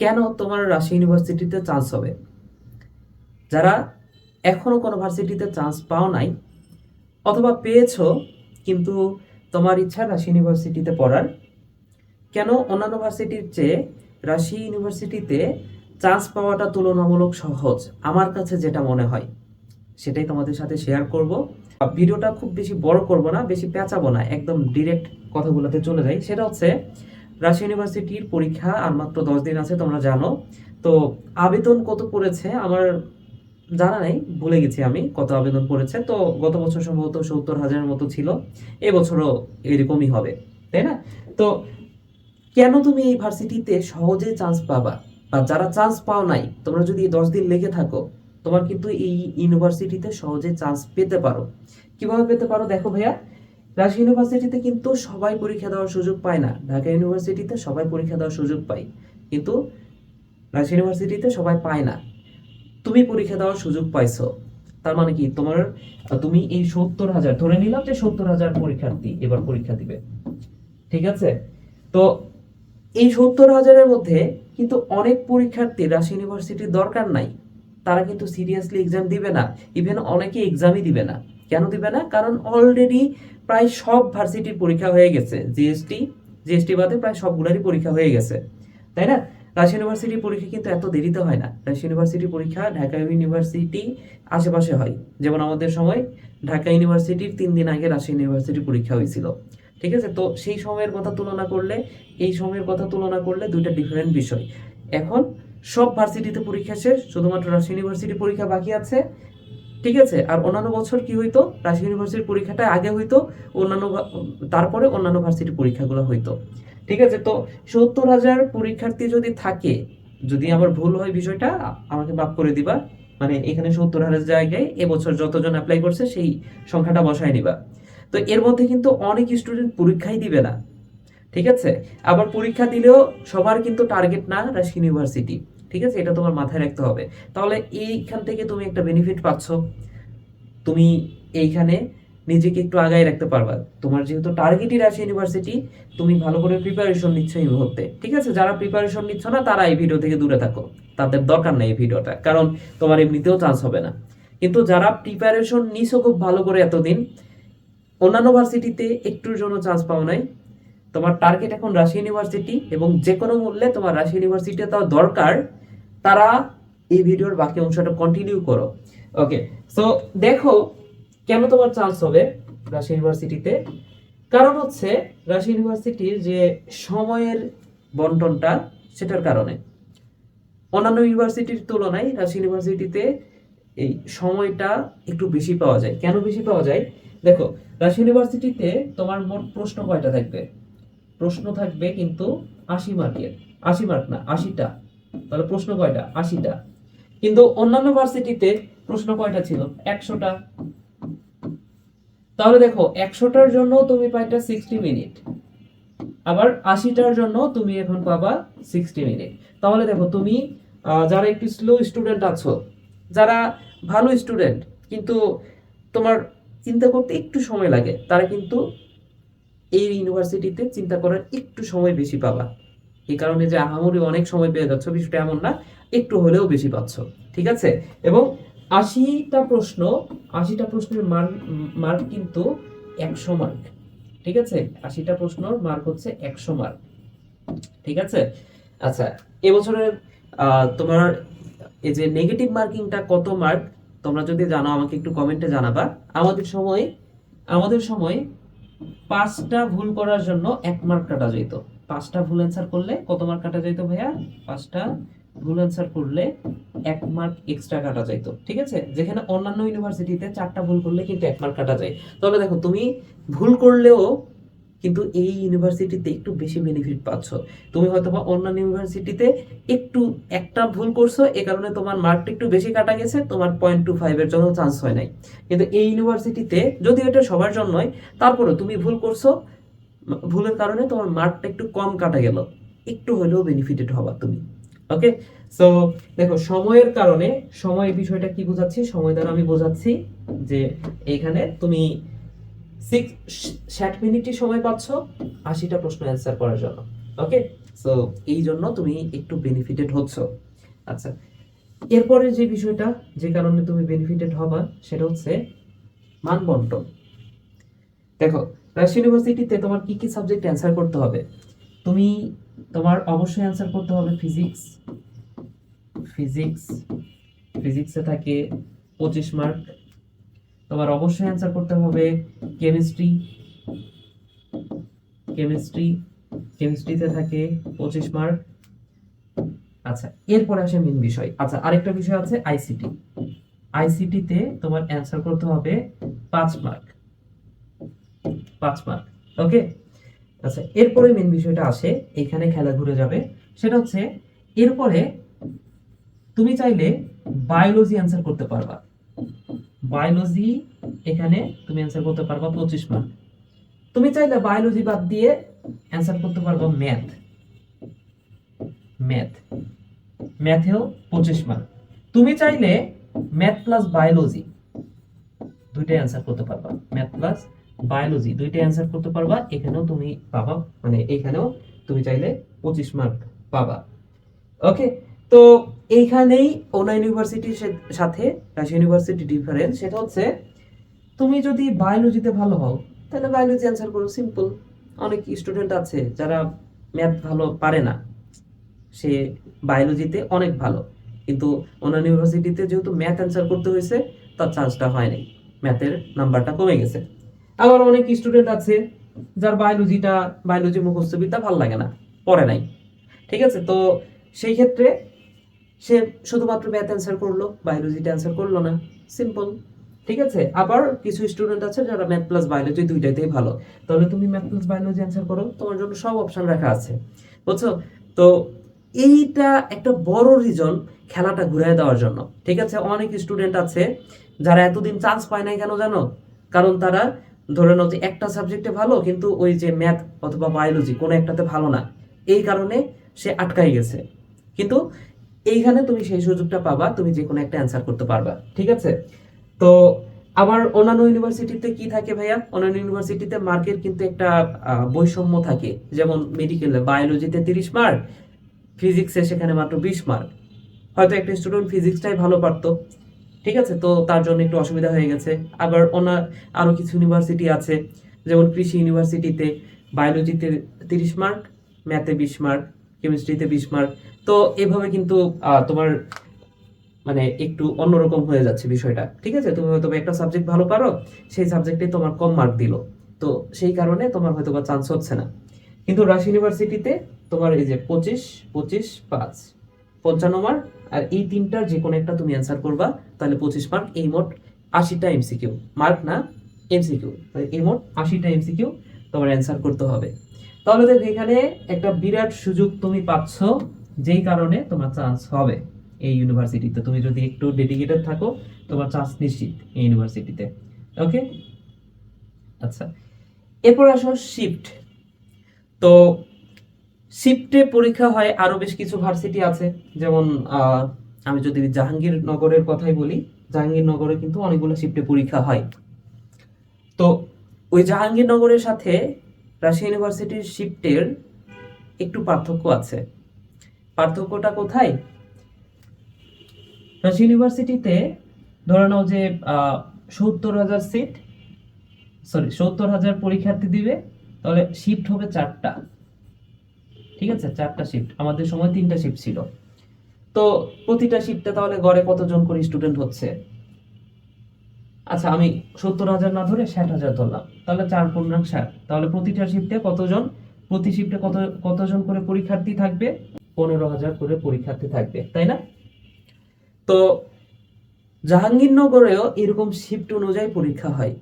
কেন তোমার রাজশাহী ইউনিভার্সিটিতে চান্স হবে? যারা এখনও কোনো ভার্সিটিতে চান্স পাও নাই, অথবা পেয়েছ, কিন্তু তোমার ইচ্ছা রাজশাহী ইউনিভার্সিটিতে পড়ার, কেন অন্যান্য ভার্সিটির চেয়ে রাজশাহী ইউনিভার্সিটিতে চান্স পাওয়াটা তুলনামূলক সহজ, আমার কাছে যেটা মনে হয়, সেটাই তোমাদের সাথে শেয়ার করব। ভিডিওটা খুব বেশি বড় করব না, বেশি পেঁচাবো না, একদম ডিরেক্ট কথাগুলোতে চলে যাই। সেটা হচ্ছে রাজশাহী ইউনিভার্সিটির পরীক্ষা আর মাত্র দশ দিন আছে, তোমরা জানো। তো আবেদন কত পড়েছে আমার জানা নেই, ভুলে গেছি আমি কত আবেদন পড়েছে। তো গত বছর সম্ভবত সত্তর হাজারের মতো ছিল, এবছরও এরকমই হবে, তাই না? তো কেন তুমি এই ভার্সিটিতে সহজে চান্স পাবা? বা যারা চান্স পাও নাই, তোমরা যদি দশ দিন লেগে থাকো, তোমার কিন্তু এই ইউনিভার্সিটিতে সহজে চান্স পেতে পারো। কীভাবে পেতে পারো, দেখো ভাইয়া। রাজশাহী ইউনিভার্সিটিতে কিন্তু সবাই পরীক্ষা দেওয়ার সুযোগ পায় না। ঢাকা ইউনিভার্সিটিতে সবাই পরীক্ষা দেওয়ার সুযোগ পায়। কিন্তু রাজশাহী ইউনিভার্সিটিতে সবাই পায় না। তুমি পরীক্ষা দেওয়ার সুযোগ পাইছো। তার মানে কি? তোমার, তুমি এই সত্তর হাজার, ধরে নিলাম যে সত্তর হাজার পরীক্ষার্থী এবার পরীক্ষা দিবে। ঠিক আছে? তো এই সত্তর হাজারের মধ্যে কিন্তু অনেক পরীক্ষার্থী রাজশাহী ইউনিভার্সিটির দরকার নাই। তারা কিন্তু সিরিয়াসলি এক্সাম দিবে না। ইভেন অনেকে এক্সামই দিবে না। কেন দিবে না? কারণ অলরেডি প্রায় সব ভার্সিটির পরীক্ষা হয়ে গেছে। জিএসটি জিএসটি বাদে প্রায় সবগুলারই পরীক্ষা হয়ে গেছে। তাই না? রাজশাহী ইউনিভার্সিটির পরীক্ষা কিন্তু এত দেরিতে হয় না। রাজশাহী ইউনিভার্সিটির পরীক্ষা ঢাকা ইউনিভার্সিটি আশেপাশে হয়। যেমন আমাদের সময় ঢাকা ইউনিভার্সিটির তিন দিন আগে রাজশাহী ইউনিভার্সিটির পরীক্ষা হয়েছিল। ঠিক আছে? তো সেই সময়ের কথা তুলনা করলে, এই সময়ের কথা তুলনা করলে দুইটা ডিফারেন্ট বিষয়। এখন সব ভার্সিটিতে পরীক্ষা শেষ, শুধুমাত্র রাজশাহী ইউনিভার্সিটির পরীক্ষা বাকি আছে। ঠিক আছে? আর অন্যান্য বছর কি হইতো? রাজশাহী ইউনিভার্সিটির পরীক্ষাটা আগে হইতো, অন্যান্য তারপরে অন্যান্য ভার্সিটির পরীক্ষাগুলো হইতো। ঠিক আছে? তো সত্তর হাজার পরীক্ষার্থী যদি থাকে, যদি আমার ভুল হয় বিষয়টা, আমাকে মাফ করে দিবা। মানে এখানে সত্তর হাজার জায়গায় এবছর যতজন অ্যাপ্লাই করছে, সেই সংখ্যাটা বসায় নিবা। তো এর মধ্যে কিন্তু অনেক স্টুডেন্ট পরীক্ষাই দিবে না। ঠিক আছে? আবার পরীক্ষা দিলেও সবার কিন্তু টার্গেট না রাজশাহী ইউনিভার্সিটি ঠিক আছে? এটা তোমার মাথায় রাখতে হবে। তাহলে এইখান থেকে তুমি একটা বেনিফিট পাচ্ছ। তুমি এইখানে নিজেকে একটু আগায় রাখতে পারবা। তোমার যেহেতু টার্গেটই রাজশাহী ইউনিভার্সিটি তুমি ভালো করে প্রিপারেশন নিচ্ছ এই মুহূর্তে। ঠিক আছে? যারা প্রিপারেশন নিচ্ছ না, তারা এই ভিডিও থেকে দূরে থাকো। তাদের দরকার নেই এই ভিডিওটা কারণ তোমার এমনিতেও চান্স হবে না। কিন্তু যারা প্রিপারেশন নিছো খুব ভালো করে এতদিন, অন্যান্য ভার্সিটিতে একটুর জন্য চান্স পাও নাই। তোমার টার্গেট এখন রাজশাহী ইউনিভার্সিটি এবং যে কোনো মূল্যে তোমার রাজশাহী ইউনিভার্সিটি তাও দরকার। তারা এই ভিডিওর বাকি অংশটা কন্টিনিউ করো। ওকে সো দেখো কেন তোমার চান্স হবে রাজশাহী ইউনিভার্সিটিতে কারণ হচ্ছে রাজশাহী ইউনিভার্সিটির যে সময়ের বন্টনটা, সেটার কারণে। অন্যান্য ইউনিভার্সিটির তুলনায় রাজশাহী ইউনিভার্সিটিতে এই সময়টা একটু বেশি পাওয়া যায়। কেন বেশি পাওয়া যায়? দেখো রাজশাহী ইউনিভার্সিটিতে তোমার মোট প্রশ্ন কয়টা থাকবে? প্রশ্ন থাকবে কিন্তু আশি মার্কের আশি মার্ক না, আশিটা। তাহলে প্রশ্ন কয়টা? আশিটা। কিন্তু অন্যান্য ভার্সিটিতে প্রশ্ন কয়টা ছিল? একশোটা। তাহলে দেখো, একশোটার জন্য তুমি পাইটা সিক্সটি মিনিট আবার আশিটার জন্য তুমি এখন পাবা সিক্সটি মিনিট তাহলে দেখো, তুমি যারা একটু স্লো স্টুডেন্ট আছো, যারা ভালো স্টুডেন্ট কিন্তু তোমার চিন্তা করতে একটু সময় লাগে, তারা কিন্তু এই ইউনিভার্সিটিতে চিন্তা করার একটু সময় বেশি পাবা। এই কারণে যে আহামরি অনেক সময় পেয়ে যাচ্ছ, বিষয়টা এমন না, একটু হলেও বেশি পাচ্ছ, ঠিক আছে? এবং আশিটা প্রশ্ন, আশিটা প্রশ্নের মার্ক মার্ক কিন্তু একশো মার্ক ঠিক আছে? আশিটা প্রশ্নর মার্ক হচ্ছে একশো মার্ক ঠিক আছে? আচ্ছা এবছরের তোমার এই যে নেগেটিভ মার্কিংটা কত মার্ক তোমরা যদি জানো, আমাকে একটু কমেন্টে জানাবা। আমাদের সময় আমাদের সময় পাঁচটা ভুল করার জন্য এক মার্ক কাটা যেত পাঁচটা ভুল অ্যান্সার করলে কত মার্ক কাটা যেত ভাইয়া? পাঁচটা ভুল অ্যান্সার করলে এক মার্ক এক্সট্রা কাটা যেত ঠিক আছে? যেখানে অন্যান্য ইউনিভার্সিটিতে চারটা ভুল করলে কিন্তু এক মার্ক কাটা যায়। তাহলে দেখো, তুমি ভুল করলেও কিন্তু এই ইউনিভার্সিটিতে একটু বেশি বেনিফিট পাচ্ছ। তুমি হয়তো বা অন্যান্য ইউনিভার্সিটিতে একটু একটা ভুল করছ, এ কারণে তোমার মার্কটা একটু বেশি কাটা গেছে, তোমার পয়েন্ট টু ফাইভের জন্য চান্স হয় নাই। কিন্তু এই ইউনিভার্সিটিতে যদি এটা সবার জন্যই তারপরে তুমি ভুল করছ ভুলের কারণে তোমার মার্কটা একটু কম কাটা গেল। একটু হলেও বেনিফিটেড হবা তুমি। ওকে সো দেখো, সময়ের কারণে, সময় বিষয়টা কি বোঝাচ্ছি? সময় দ্বারা আমি বোঝাচ্ছি যে এখানে তুমি সিক্স ষাট মিনিটই সময় পাচ্ছ, আশিটা প্রশ্ন অ্যান্সার করার জন্য। ওকে সো এই জন্য তুমি একটু বেনিফিটেড হচ্ছ। আচ্ছা এরপরে যে বিষয়টা, যে কারণে তুমি বেনিফিটেড হবা, সেটা হচ্ছে মান বন্টন দেখো রাজশাহী ইউনিভার্সিটিতে তোমার কি কি সাবজেক্ট অ্যান্সার করতে হবে? তুমি তোমার অবশ্যই অ্যান্সার করতে হবে ফিজিক্স ফিজিক্স ফিজিক্সে থাকে পঁচিশ মার্ক তোমার অবশ্যই অ্যান্সার করতে হবে কেমিস্ট্রি কেমিস্ট্রি কেমিস্ট্রিতে থাকে পঁচিশ মার্ক আচ্ছা এরপরে আসে মেন বিষয়। আচ্ছা আরেকটা বিষয় আছে আইসিটি আইসিটিতে তোমার অ্যান্সার করতে হবে পাঁচ মার্ক পাঁচ মার্ক ওকে আচ্ছা এরপরে মেন বিষয়টা আসে, এখানে খেলা ঘুরে যাবে, সেটা হচ্ছে এরপরে তুমি চাইলে বায়োলজি অ্যান্সার করতে পারবা। বায়োলজি এখানে তুমি অ্যান্সার করতে পারবা পঁচিশ মার্ক তুমি চাইলে বায়োলজি বাদ দিয়ে অ্যান্সার করতে পারবা ম্যাথ ম্যাথ ম্যাথেও পঁচিশ মার্ক তুমি চাইলে ম্যাথ প্লাস বায়োলজি দুইটাই অ্যান্সার করতে পারবা। ম্যাথ প্লাস বায়োলজি দুইটা অ্যান্সার করতে পারবা। এখানেও তুমি পাবা মানে এখানেও তুমি চাইলে পঁচিশ মার্ক পাবা। ওকে তো এইখানেই ওনা ইউনিভার্সিটির সাথে রাশিয়া ইউনিভার্সিটি ডিফারেন্স সেটা হচ্ছে তুমি যদি বায়োলজিতে ভালো হও, তাহলে বায়োলজি অ্যান্সার করো সিম্পল অনেক স্টুডেন্ট আছে যারা ম্যাথ ভালো পারে না। সে বায়োলজিতে অনেক ভালো। কিন্তু অন্যান্য ইউনিভার্সিটিতে যেহেতু ম্যাথ অ্যান্সার করতে হয়েছে, তার চান্সটা হয় নাই। ম্যাথের নাম্বারটা কমে গেছে। আবার অনেক স্টুডেন্ট আছে যার বায়োলজিটা বায়োলজি মুখস্থ বিদ্যা ভালো লাগে না, পড়ে নাই। ঠিক আছে? তো সেই ক্ষেত্রে সে শুধুমাত্র ম্যাথ অ্যান্সার করল বায়োলজিটা অ্যান্সার করল না। সিম্পল ঠিক আছে? আবার কিছু স্টুডেন্ট আছে যারা ম্যাথ প্লাস বায়োলজি দুইটাতেই ভালো। তাহলে তুমি ম্যাথ প্লাস বায়োলজি অ্যান্সার করো, তোমার জন্য সব অপশন রাখা আছে। বুঝছ? তো এইটা একটা বড় রিজন খেলাটা ঘুরিয়ে দেওয়ার জন্য। ঠিক আছে? অনেক স্টুডেন্ট আছে যারা এতদিন চান্স পায় নাই কেন জানো? কারণ তারা ধরে নাও যে একটা সাবজেক্টে ভালো, কিন্তু ওই যে ম্যাথ অথবা বায়োলজি কোনো একটাতে ভালো না। এই কারণে সে আটকাই গেছে। কিন্তু এইখানে তুমি সেই সুযোগটা পাবা, তুমি যে কোনো একটা অ্যান্সার করতে পারবা। ঠিক আছে? তো আবার অন্যান্য ইউনিভার্সিটিতে কি থাকে ভাইয়া? অন্যান্য ইউনিভার্সিটিতে মার্কের কিন্তু একটা বৈষম্য থাকে। যেমন মেডিকেলে বায়োলজিতে তিরিশ মার্ক ফিজিক্সে সেখানে মাত্র বিশ মার্ক হয়তো একটা স্টুডেন্ট ফিজিক্সটাই ভালো পারতো। ঠিক আছে? তো তার জন্য একটু অসুবিধা হয়ে গেছে। আবার অন্য আরও কিছু ইউনিভার্সিটি আছে, যেমন কৃষি ইউনিভার্সিটিতে বায়োলজিতে তিরিশ মার্ক ম্যাথে বিশ মার্ক কেমিস্ট্রিতে বিশ মার্ক তো এভাবে কিন্তু তোমার মানে একটু অন্যরকম হয়ে যাচ্ছে বিষয়টা। ঠিক আছে? তুমি হয়তো একটা সাবজেক্ট ভালো পারো, সেই সাবজেক্টে তোমার কম মার্ক দিল। তো সেই কারণে তোমার হয়তো বা চান্স হচ্ছে না। কিন্তু রাশি ইউনিভার্সিটিতে তোমার এই যে পঁচিশ পঁচিশ, পাঁচ, পঞ্চান্ন মার্ক আর এই তিনটার যে কোনো একটা তুমি অ্যান্সার করবা, তাহলে পঁচিশ মার্ক এই মোট আশিটা এমসিকিউ মার্ক না এমসিকিউ এই মোট আশিটা এমসিকিউ তোমার অ্যান্সার করতে হবে। তাহলে দেখো এখানে একটা বিরাট সুযোগ তুমি পাচ্ছ, যেই কারণে তোমার চান্স হবে এই ইউনিভার্সিটিতে তুমি যদি একটু ডেডিকেটেড থাকো, তোমার চান্স নিশ্চিত এই ইউনিভার্সিটিতে ওকে আচ্ছা। এরপর আসো শিফট তো শিফটে পরীক্ষা হয়, আরও বেশ কিছু ভার্সিটি আছে। যেমন আমি যদি জাহাঙ্গীরনগরের কথাই বলি, জাহাঙ্গীরনগরে কিন্তু অনেকগুলো শিফটে পরীক্ষা হয়। তো, ওই জাহাঙ্গীরনগরের সাথে রাজশাহী ইউনিভার্সিটির শিফটের একটু পার্থক্য আছে। পার্থক্যটা কোথায়? রাজশাহী ইউনিভার্সিটিতে ধরে নাও যে সত্তর হাজার সিট সরি সত্তর হাজার পরীক্ষার্থী দিবে, তাহলে শিফট হবে চারটা। ঠিক আছে? চারটা শিফট আমাদের সময় তিনটা শিফট ছিল। তো প্রতিটা শিফটে তাহলে গড়ে কতজন করে স্টুডেন্ট হচ্ছে? আচ্ছা আমি সত্তর হাজার না ধরে ষাট হাজার ধরলাম। তাহলে চার পূর্ণাঙ্ক ষাট। তাহলে প্রতিটা শিফটে কতজন? প্রতি শিফটে কত, কতজন করে পরীক্ষার্থী থাকবে? পনেরো হাজার করে পরীক্ষার্থী থাকবে, তাই না? তো জাহাঙ্গীরনগরেও এরকম শিফট অনুযায়ী পরীক্ষা হয়।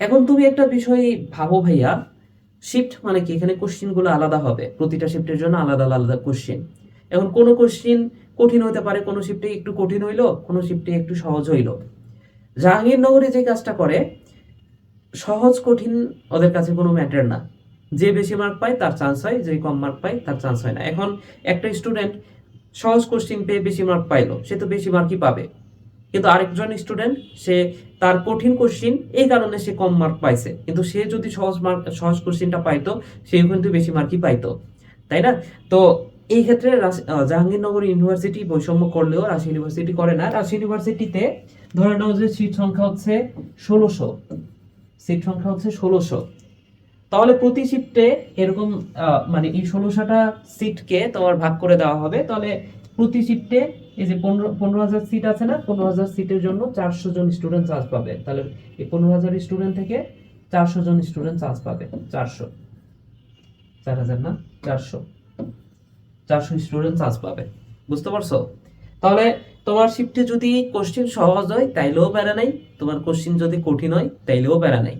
এখন তুমি একটা বিষয় ভাবো ভাইয়া শিফট মানে কি? এখানে কোশ্চিনগুলো আলাদা হবে। প্রতিটা শিফটের জন্য আলাদা আলাদা কোশ্চিন এখন কোনো কোশ্চিন কঠিন হতে পারে, কোনো শিফটে একটু কঠিন হইল, কোনো শিফটে একটু সহজ হইল। জাহাঙ্গীরনগরে যে কাজটা করে, সহজ কঠিন ওদের কাছে কোনো ম্যাটার না। যে বেশি মার্ক পায়, তার চান্স হয়। যে কম মার্ক পায়, তার চান্স হয় না। এখন একটা স্টুডেন্ট সহজ কোশ্চিন পেয়ে বেশি মার্ক পাইলো, সে তো বেশি মার্কই পাবে। কিন্তু আরেকজন স্টুডেন্ট সে তার কঠিন কোশ্চিন এই কারণে সে কম মার্ক পাইছে। কিন্তু সে যদি সহজ মার্ক সহজ কোশ্চিনটা পাইতো সে কিন্তু বেশি মার্কই পাইতো। তাই না? তো এই ক্ষেত্রে জাহাঙ্গীরনগর ইউনিভার্সিটি বৈষম্য করলেও রাজশাহী ইউনিভার্সিটি করে না। রাজশাহী ইউনিভার্সিটিতে ধরে নাও যে সিট সংখ্যা হচ্ছে ষোলোশো। সিট সংখ্যা হচ্ছে ষোলোশো। তাহলে প্রতি শিফটে এরকম মানে এই ষোলোশোটা সিটকে তোমার ভাগ করে দেওয়া হবে। তাহলে প্রতি শিফটে এই যে পনেরো পনেরো হাজার সিট আছে না, পনেরো হাজার সিটের জন্য চারশো জন স্টুডেন্ট চান্স পাবে। তাহলে এই পনেরো হাজার স্টুডেন্ট থেকে চারশো জন স্টুডেন্ট চান্স পাবে। চারশো। চার হাজার না, চারশো। চারশো স্টুডেন্ট চান্স পাবে। বুঝতে পারছ? তাহলে তোমার শিফটে যদি কোশ্চেন সহজ হয়, তাইলেও বেড়া নাই। তোমার কোশ্চেন যদি কঠিন হয়, তাইলেও বেড়া নাই।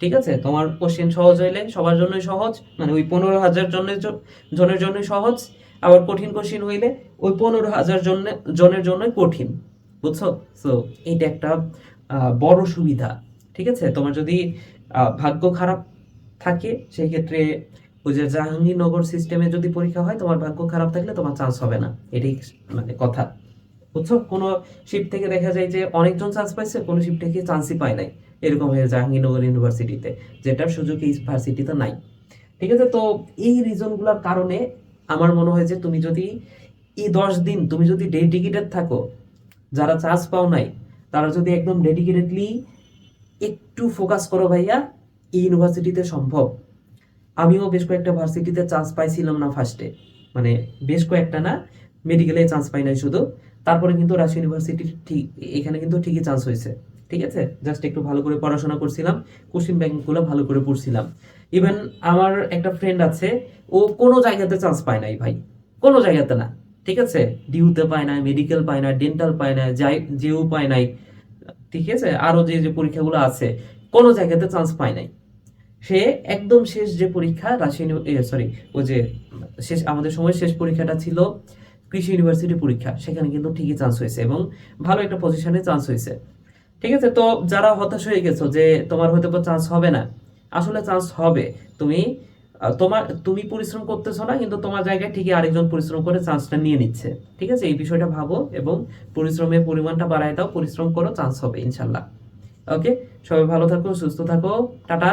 ঠিক আছে? তোমার কোশ্চেন সহজ হইলে সবার জন্যই সহজ মানে ওই পনেরো হাজার জনের জনের জন্যই সহজ। আবার কঠিন কোশ্চেন হইলে ওই পনেরো হাজার জন্য জনের জন্যই কঠিন, বুঝছ? সো এইটা একটা বড় সুবিধা, ঠিক আছে? তোমার যদি ভাগ্য খারাপ থাকে সেই ক্ষেত্রে ওই যে জাহাঙ্গীরনগর সিস্টেমে যদি পরীক্ষা হয়, তোমার ভাগ্য খারাপ থাকলে তোমার চান্স হবে না। এটাই মানে কথা, বুঝছ? কোনো শিফট থেকে দেখা যায় যে অনেকজন চান্স পাইছে, কোনো শিফট থেকে চান্সই পায় নাই। এরকম হয়ে জাহাঙ্গীরনগর ইউনিভার্সিটিতে যেটার সুযোগ এই ইউনিভার্সিটিতে নাই। ঠিক আছে? তো এই রিজনগুলোর কারণে আমার মনে হয় যে তুমি যদি এই দশ দিন তুমি যদি ডেডিকেটেড থাকো, যারা চান্স পাও নাই, তারা যদি একদম ডেডিকেটেডলি একটু ফোকাস করো ভাইয়া, এই ইউনিভার্সিটিতে সম্ভব। আমিও বেশ কয়েকটা ভার্সিটিতে চান্স পাইছিলাম না ফার্স্টে মানে বেশ কয়েকটা না মেডিকেলে চান্স পাই নাই শুধু। তারপরে কিন্তু রাজশাহী ইউনিভার্সিটি ঠিক, এখানে কিন্তু ঠিকই চান্স হয়েছে। ঠিক আছে? জাস্ট একটু ভালো করে পড়াশোনা করছিলাম, কোশ্চিন ব্যাংকগুলো ভালো করে পড়ছিলাম। ইভেন আমার একটা ফ্রেন্ড আছে, ও কোনো জায়গাতে চান্স পায় নাই ভাই। কোনো জায়গাতে না। ঠিক আছে? ডিউতে পায় না মেডিকেল পায় না ডেন্টাল পায় না যাই যেও পায় নাই। ঠিক আছে? আরও যে যে পরীক্ষাগুলো আছে, কোনো জায়গাতে চান্স পায় নাই। সে একদম শেষ যে পরীক্ষা রাজশাহী সরি ওই যে শেষ আমাদের সময় শেষ পরীক্ষাটা ছিল কৃষি ইউনিভার্সিটি পরীক্ষা। সেখানে কিন্তু ঠিকই চান্স হয়েছে এবং ভালো একটা পজিশনে চান্স হয়েছে। ঠিক আছে? তো যারা হতাশ হয়ে গেছো যে তোমার হয়তো চান্স হবে না আসলে চান্স হবে। তুমি তোমার, তুমি পরিশ্রম করতেছো না, কিন্তু তোমার জায়গায় ঠিকই আরেকজন পরিশ্রম করে চান্সটা নিয়ে নিচ্ছে। ঠিক আছে? এই বিষয়টা ভাবো এবং পরিশ্রমের পরিমাণটা বাড়ায় দাও, পরিশ্রম করো, চান্স হবে ইনশাল্লাহ। ওকে সবাই ভালো থাকো, সুস্থ থাকো। টাটা।